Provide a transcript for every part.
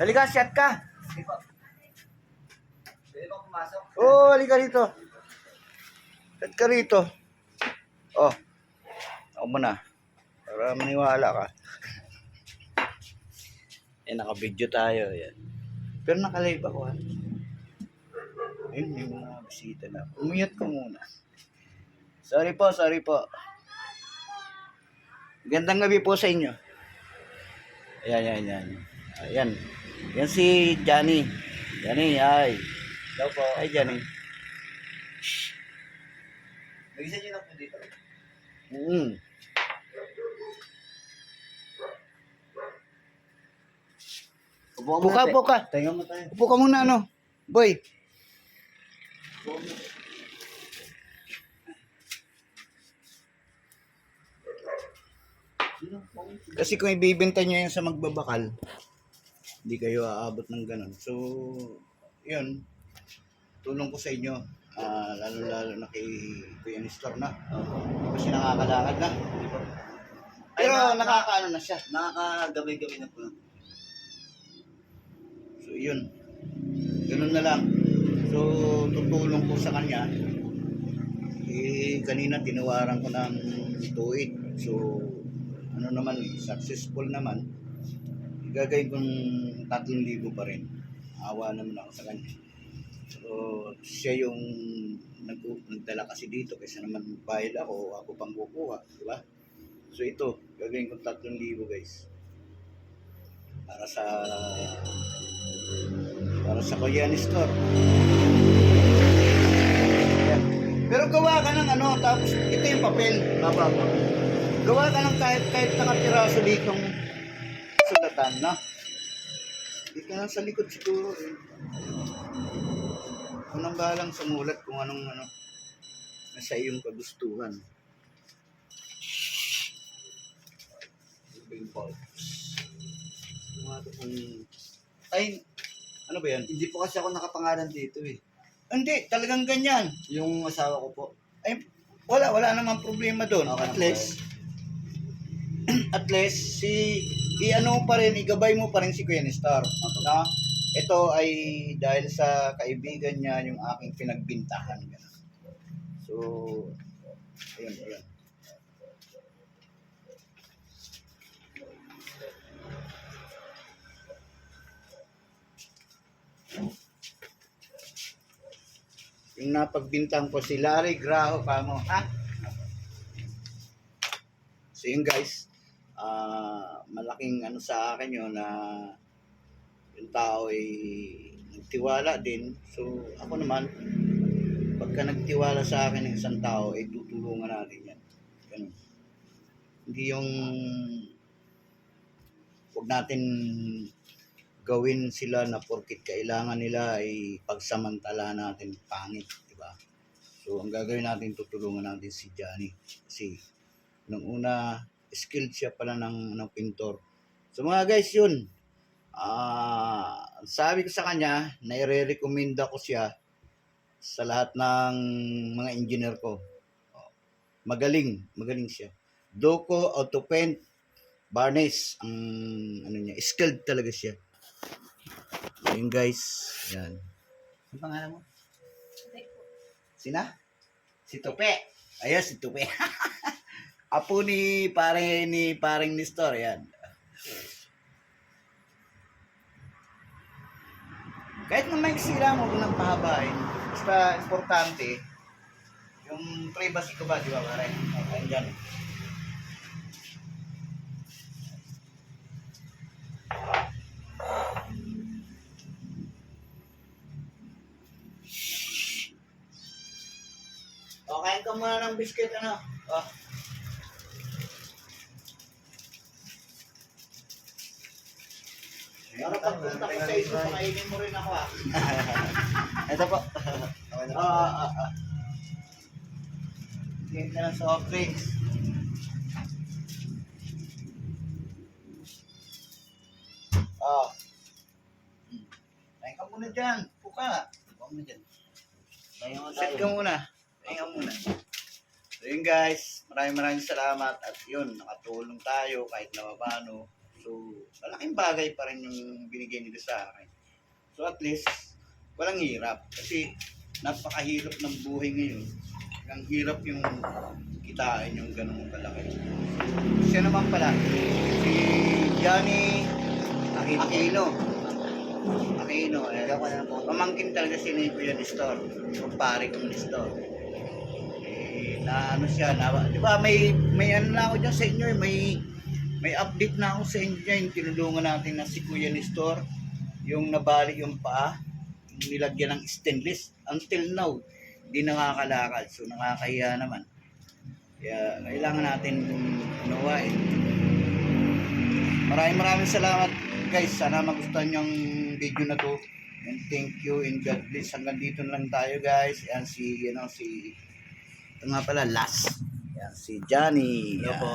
Halika, shot ka. Oo, oh, halika rito. Shot ka rito. Oh. Ako muna. Para maniwala ka. Eh, naka-video tayo. Yan. Pero naka-live ako. Ha? Ayun, may mga bisita na. Umiyot ko muna. Sorry po, sorry po. Gandang gabi po sa inyo. Ayan, ayan, ayan. Ayan. Yan si Johnny. Johnny, hi. Daw po. Hi, Johnny. Mag-isa nyo na po dito. Mm. Upo Buka, buka. Tingnan mo tayo. Upo ka muna, ano? Boy. Kasi kung ibibenta nyo yan sa magbabakal, hindi kayo aabot ng ganun. So, yun. Tulong ko sa inyo. ah, lalo-lalo na kay Kuya Nestor na. Kasi nakakalakad na. Pero na- nakakaano na siya. Nakakagabay-gabay na po. So, yun. Ganun na lang. So, tutulong ko sa kanya. Eh, kanina tinawaran ko ng 2.8. So, ano naman, successful naman. Gagawin kong 3,000 pa rin. Awa naman ako sa kanya. So, siya yung nag nagdala kasi dito kaysa naman bayad ako, ako pang kukuha, di ba? So, ito, gagawin kong 3,000 guys. Para sa para sa Korean store. Yan. Pero gawa ka ng ano, tapos ito yung papel. Papa. Gawa ka ng kahit, kahit nakapiraso ditong sulatan, no? Hindi ka lang sa likod siguro. Eh. Unang balang sumulat kung anong ano, nasa iyong kagustuhan. Ay, ano ba yan? Hindi po kasi ako nakapangalan dito eh. Hindi, talagang ganyan. Yung asawa ko po. Ay, wala, wala namang problema doon. Okay at least, at least, si, i-ano pa rin, igabay mo pa rin si Kuya Nestor. Na, ito ay dahil sa kaibigan niya yung aking pinagbintahan. So, ayun, ayun. Yung napagbintang ko si Larry Graho pa mo, ha? So yun guys, ah malaking ano sa akin yun na yung tao ay nagtiwala din. So ako naman, pagka nagtiwala sa akin ng isang tao, ay tutulungan natin yan. Ganun. Hindi yung huwag natin gawin sila na porkit kailangan nila ay pagsamantala natin pangit, di ba? So, ang gagawin natin, tutulungan natin si Johnny. Kasi, nung una, skilled siya pala ng, ng pintor. So, mga guys, yun. Ah, sabi ko sa kanya, naire-recommenda ko siya sa lahat ng mga engineer ko. Magaling, magaling siya. Doko, Autopaint, Varnish, ang ano niya, skilled talaga siya. Ayun guys, yan. Ang pangalan mo? Sina? Si Tupe. Ayan, si Tupe. Apo ni pare ni paring Nestor, yan. Kahit na may sila mo kung nagpahabain, basta importante, yung privacy ko ba, di ba pare? Ayan dyan. O, kain ka muna ng biscuit, ano? O. Para pagpunta ko sa iso, pakainin mo rin ako, ah. Ito po. Okay na po. Ah, ah, ah, ah. Tingin ka ng soft drinks. Ah. Hmm. Kain ka muna dyan. Puka. Huwag mo dyan. Tayo Set ka tayo. muna. Kain ka muna. So yun guys, maraming maraming salamat at yun, nakatulong tayo kahit na paano. So, malaking bagay pa rin yung binigay nila sa akin. So, at least, walang hirap. Kasi, napakahirap ng buhay ngayon. Ang hirap yung kitain yung ganun kalaki. Siya naman pala, si Johnny Aquino. Aquino. Eh, pamangkin talaga si Nico yan store. Yung pare kong store. Eh, na ano siya, na, di ba may, may ano na ako dyan sa inyo, eh, may, may update na ako sa inyo dyan, tinulungan natin na si Kuya Nestor, yung nabali yung paa, nilagyan ng stainless, until now, di nakakalakad, so nakakahiya naman. Kaya kailangan natin unawain. Maraming maraming salamat guys. Sana magustuhan yung video na to. And thank you and God bless. Hanggang dito lang tayo guys. Yan si, you know, si, ito nga pala, last. Yan, si Johnny. Hello po.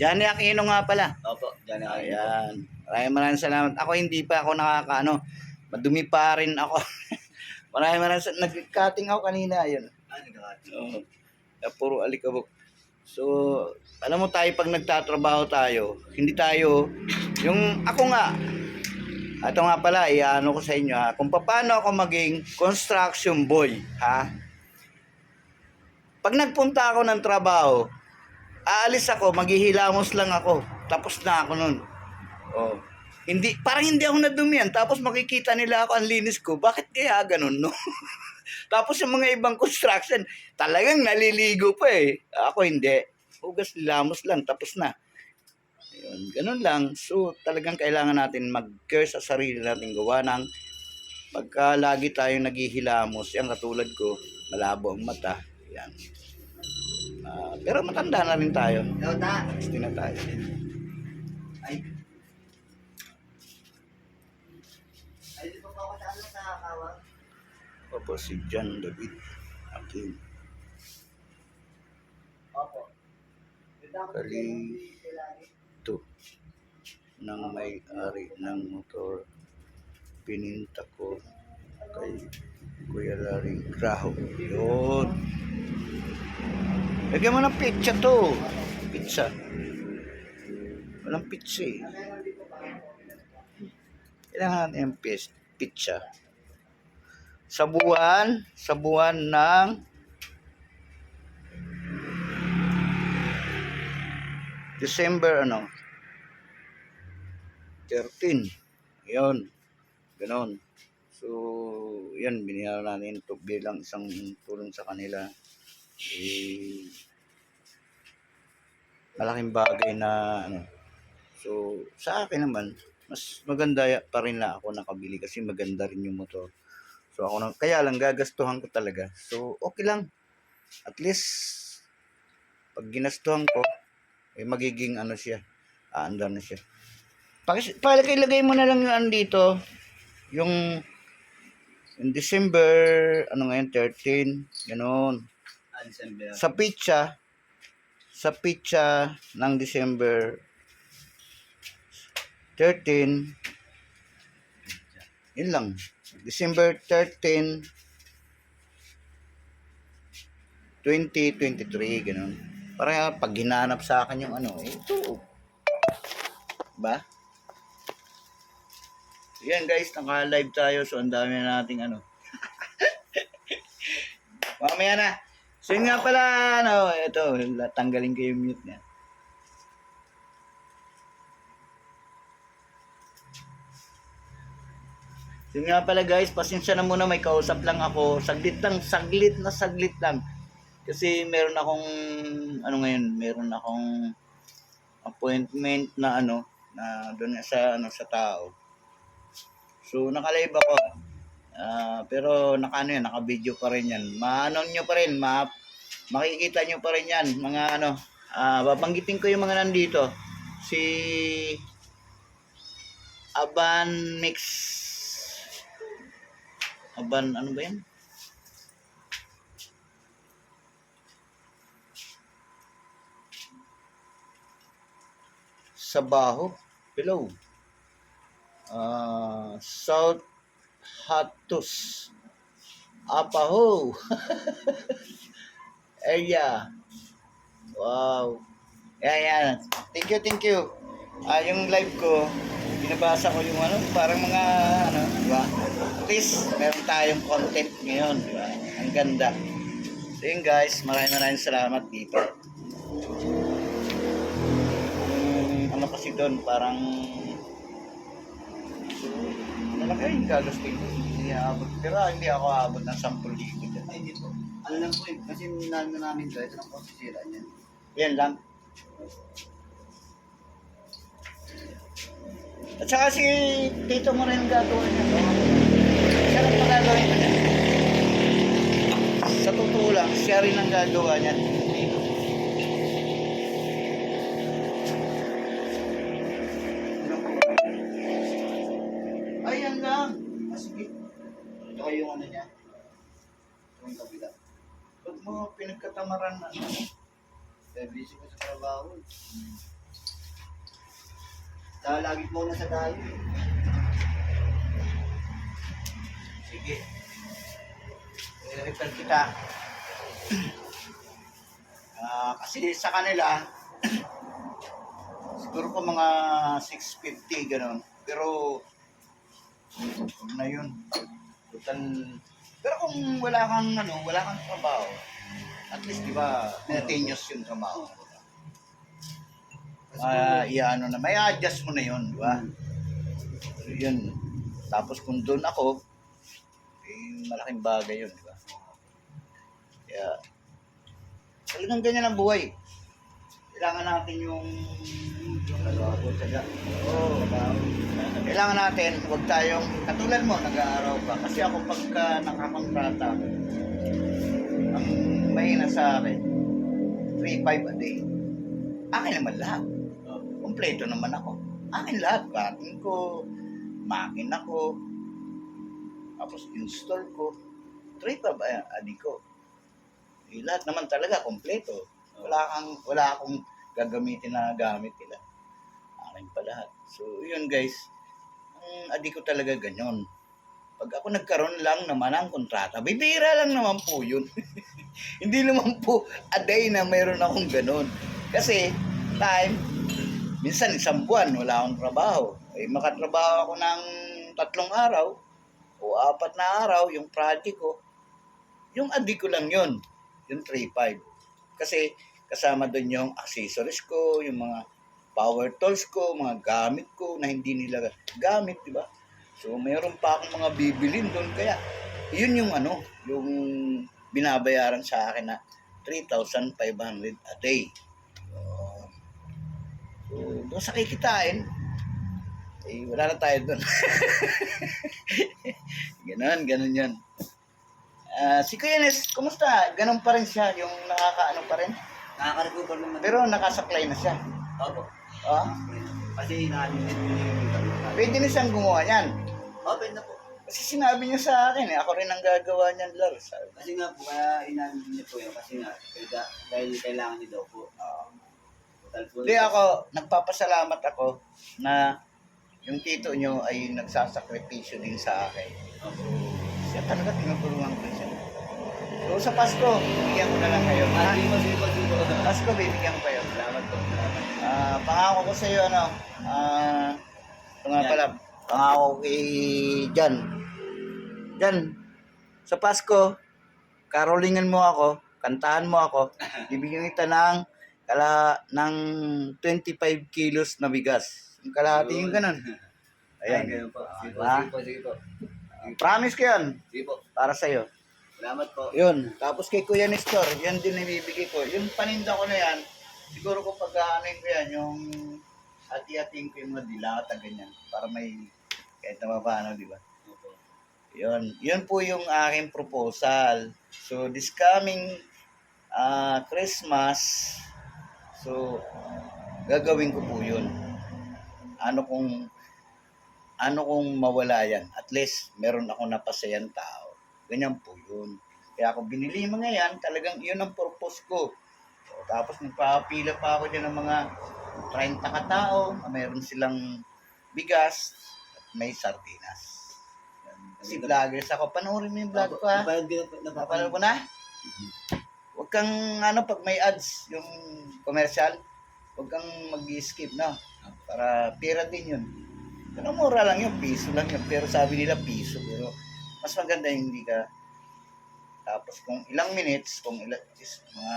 Johnny Aquino nga pala. Opo, dyan ako. Ayan. Maraming maraming salamat. Ako hindi pa ako nakakaano. Madumi pa rin ako. maraming maraming salamat. Nag-cutting ako kanina. Yun. Ah, nagkakati. Oo. Kaya puro alikabok. So, alam mo tayo pag nagtatrabaho tayo, hindi tayo, yung ako nga, ito nga pala, iano ko sa inyo ha, kung paano ako maging construction boy, ha? Pag nagpunta ako ng trabaho, aalis ako, maghihilamos lang ako, tapos na ako nun. Oh. Hindi, parang hindi ako nadumihan, tapos makikita nila ako ang linis ko, bakit kaya ganun, no? Tapos yung mga ibang construction, talagang naliligo pa eh. Ako hindi. Hugas lamos lang, tapos na. Ayun, ganun lang. So, talagang kailangan natin mag-care sa sarili natin gawa ng pagka lagi tayong naghihilamos, yan katulad ko, malabo ang mata. Yan. Ah, pero matanda na rin tayo. Ikaw ta. 60 na tayo. Ay. Ay, di pa ako sa ano sa kawang. Opo, si John David Akin. Opo. Ganda ko Kali- din lagi. Ito. Nang may-ari ng motor. Pininta ko kay Kuya Larry Graho. Yun. Lagyan mo ng pizza to. Pizza. Walang pizza eh. Kailangan natin yung pizza. Sa buwan, sa buwan ng December ano? 13. Yun. Ganon. So, yan, biniyaran natin ito bilang isang tulong sa kanila. Eh, malaking bagay na ano. So, sa akin naman, mas maganda pa rin na ako nakabili kasi maganda rin yung motor. So, ako na, kaya lang gagastuhan ko talaga. So, okay lang. At least, pag ginastuhan ko, eh magiging ano siya, aandar na siya. Palagay mo na lang yung ano dito, yung, yung December, ano ngayon, 13, ganoon. Sa pizza, sa pizza ng December 13, yun lang. December 13, 2023, ganun. Para pag hinanap sa akin yung ano, ito. Ba? Yan guys, naka-live tayo so ang dami na nating ano. Mamaya na. So yun nga pala, ano, ito, tanggalin ko yung mute niya. So yun nga pala guys, pasensya na muna, may kausap lang ako. Saglit lang, saglit na saglit lang. Kasi meron akong, ano ngayon, meron akong appointment na ano, na doon nga sa, ano, sa tao. So, naka-live ako. Ah, pero naka ano yan, naka-video pa rin yan. Maano nyo pa rin, ma makikita nyo pa rin yan. Mga ano, ah, babanggitin ko yung mga nandito. Si Aban Mix Aban, ano ba yan? Sabaho. Hello. Ah, South Hatus. Apaho. Area. Wow. Yan, yan. Thank you, thank you. ah, yung live ko, binabasa ko yung ano, parang mga, ano, di ba? At least, meron tayong content ngayon, di ba? Ang ganda. So yun guys, maraming maraming salamat dito. Yung ano kasi doon, parang malaki yung gagastin ko. Hindi aabot. Pero hindi ako aabot ng 10,000 Ano lang po eh. Kasi nano namin to. Ito lang po sisira niyan. Yan lang. At saka si Tito mo rin gagawin niya. Siya rin magagawin niya. Sa totoo lang, siya rin ang gagawa niya. Mo pinagkatamaran na? Kaya busy ko sa trabaho. eh. Saka lagi po na sa dayo eh. Sige. I-refer kita. Ah, kasi sa kanila, siguro ko mga 650 ganun. Pero, huwag na yun. Total, pero kung wala kang ano, wala kang trabaho, at least di ba, continuous yung trabaho. Ah, iano na, may adjust mo na yun, di ba? So, yun. Tapos kung doon ako, eh, malaking bagay yun, di ba? Kaya, talagang ganyan ang buhay. Kailangan natin yung, ano. Oo, kailangan natin, huwag tayong, katulad mo, nag-aaraw ka. Kasi ako pagka nakakontrata, mahina sa akin, 3-5 a day. Akin naman lahat. Kompleto naman ako. Akin lahat. Bating ko, makina ko, tapos install ko. 3-5 a day ko. Eh, lahat naman talaga, kompleto. Wala kang, wala akong gagamitin na gamit nila. Akin pa lahat. So, yun guys. Ang adi ko talaga ganyan. Pag ako nagkaroon lang naman ng kontrata, bibira lang naman po yun. Hindi naman po a day na mayroon akong ganun. Kasi, time, minsan isang buwan, wala akong trabaho. Eh, makatrabaho ako ng tatlong araw o apat na araw, yung project ko, yung adi ko lang yun. Yung 3-5. Kasi kasama doon yung accessories ko, yung mga power tools ko, mga gamit ko na hindi nila gamit, di ba? So, mayroon pa akong mga bibilin doon. Kaya, yun yung ano, yung binabayaran sa akin na 3,500 a day. So, so doon sa kikitain, eh, wala na tayo doon. ganon, ganon yun. Ah, si Kuya Nes, kumusta? Ganon pa rin siya, yung nakakaano pa rin. Nakaka-recover naman. Pero nakasaklay na siya. Opo. Ah, Kasi kabila. pwede na siyang gumawa niyan. Open na po. Kasi sinabi niya sa akin eh, ako rin ang gagawa niyan, Lars. Sabi Kasi nga po, kaya inaanit niya po yun. Kasi nga, kaya, dahil kailangan niya daw po. Total po. Hindi ako, nagpapasalamat ako na yung tito niyo ay nagsasakripisyo din sa akin. Opo. Siya talaga tinutulungan ko siya. So sa Pasko, bigyan ko na lang kayo. Ah, sige po, sige po, sige po. Pasko, bibigyan ko kayo. Salamat po. Salamat. Ah, pangako ko sa iyo ano, ah, ito nga pala, pangako ko kay Jan. Jan, sa Pasko, karolingan mo ako, kantahan mo ako, bibigyan kita ng kala ng 25 kilos na bigas. Yung kalahati yung ganun. Ayan. Ayan. ganun po. Sige po, Ah, sige po, sige po. Promise ko yan, Sige po. para sa'yo. Salamat po. Yun. Tapos kay Kuya Nestor, yan din ibibigay ko. Yung paninda ko na yan, siguro kung pag-aanin ko yan, yung hati-hatiin ko yung mga dilata, ganyan. Para may kahit na paano, di ba? Yun. Yun po yung aking proposal. So, this coming ah, Christmas, so, gagawin ko po yun. Ano kung ano kung mawala yan? At least, meron ako napasayang tao. Ganyan po yun. Kaya ako binili mga yan, talagang yun ang purpose ko. So, tapos nagpapila pa ako dyan ng mga 30 katao, meron silang bigas at may sardinas. Kasi vloggers ako. Panoorin mo yung vlog ko ha. Napanood ko na Napanood mo na? Huwag kang ano pag may ads yung commercial, huwag kang mag-skip na. Para pera din yun. Pero mura lang yun, piso lang yun. Pero sabi nila piso. Pero mas maganda yung hindi ka. Tapos kung ilang minutes, kung ilang, is, mga,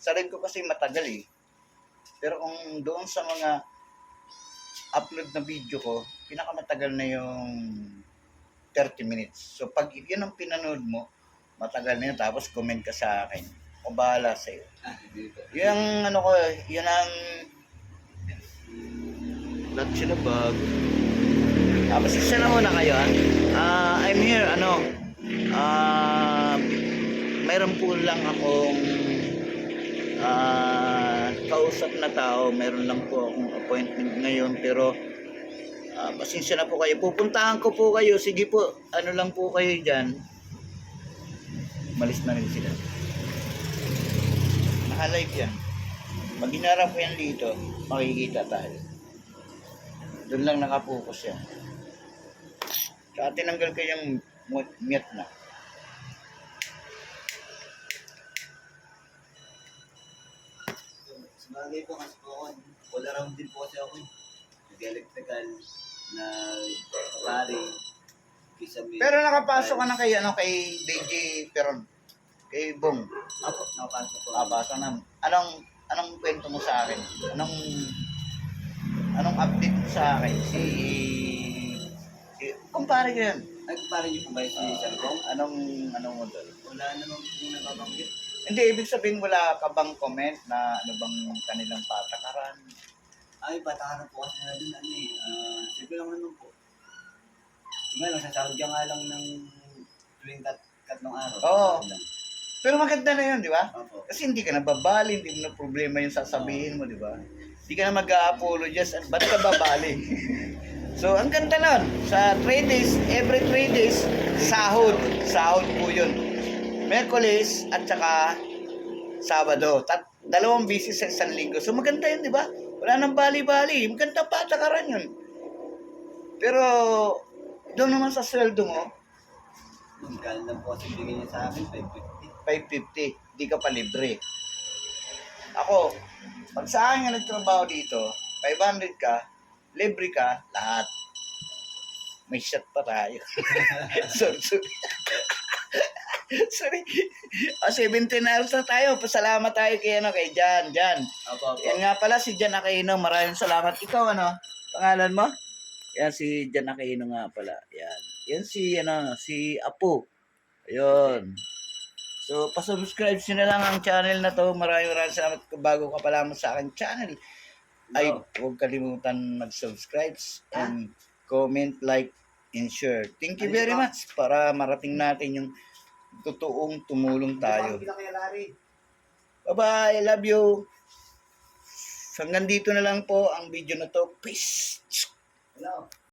sa rin ko kasi matagal eh. Pero kung doon sa mga upload na video ko, pinakamatagal na yung 30 minutes. So pag yun ang pinanood mo, matagal na yun. Tapos comment ka sa akin. O bahala sa'yo. Ah. Yung ano ko, yun ang lahat sila bago. Tapos isa na muna kayo ah. Ah, I'm here, ano, ah, mayroon po lang akong ah, kausap na tao. Meron lang po akong appointment ngayon pero ah, pasensya na po kayo. Pupuntahan ko po kayo. Sige po, ano lang po kayo dyan. Malis na rin sila. Nakalive yan. Pag hinarap ko yan dito, makikita tayo. Doon lang nakapokus yan. Tsaka tinanggal ko yung mu- mute na. Sabagay po kasi po ako, all around din po kasi ako. Nag-electrical, na pari, kisame. Pero nakapasok ka na kay, ano, kay DJ Peron. Kay Bong. Ako, nakapasok po. Nakapasok na. Anong, anong kwento mo sa akin? Anong, anong update mo sa akin? Si, si kumpare ko yan. Ay, pare niyo po ba si Ah, Sir Bong? anong, anong mo doon? Wala naman po nakabanggit. Hindi, ibig sabihin wala ka bang comment na ano bang kanilang patakaran? Ay, patakaran po kasi na dun, ano eh. Ah, simple lang naman po. Yung nga lang, sasahod ka nga lang ng tuwing kat katlong araw. Oo. Lang. Pero maganda na yun, di ba? Opo. Kasi hindi ka nababali, hindi mo na problema yung sasabihin mo, di ba? Hindi ka na mag-a-apologize at ba't ka babali? so, ang ganda nun. Sa 3 days, every 3 days, sahod. Sahod po yun. Merkulis at saka Sabado. Tat dalawang bisis sa isang linggo. So, maganda yun, di ba? Wala nang bali-bali. Maganda pa, takaran yun. Pero, doon naman sa sweldo mo, kala lang po kasi bigay niya sa akin, 550. 550, di ka pa libre. Ako, pag sa akin nga nagtrabaho dito, 500 ka, libre ka, lahat. May shot pa tayo. sorry, sorry. sorry. O, 17 hours na tayo. Pasalamat tayo kay, ano, kay Jan. Jan. Opo, opo. Yan nga pala, si Jan Aquino. Maraming salamat. Ikaw, ano? Pangalan mo? Yan, si Jan Aquino nga pala. Yan. Yan si, ano, si Apo. Ayun. So, pasubscribe nyo na lang ang channel na to. Maraming maraming salamat bago ka pa lamang sa aking channel. Ay, No. huwag kalimutan mag-subscribe and comment, like, and share. Thank you very much para marating natin yung totoong tumulong tayo. Bye-bye. I love you. Hanggang dito na lang po ang video na to. Peace. Hello.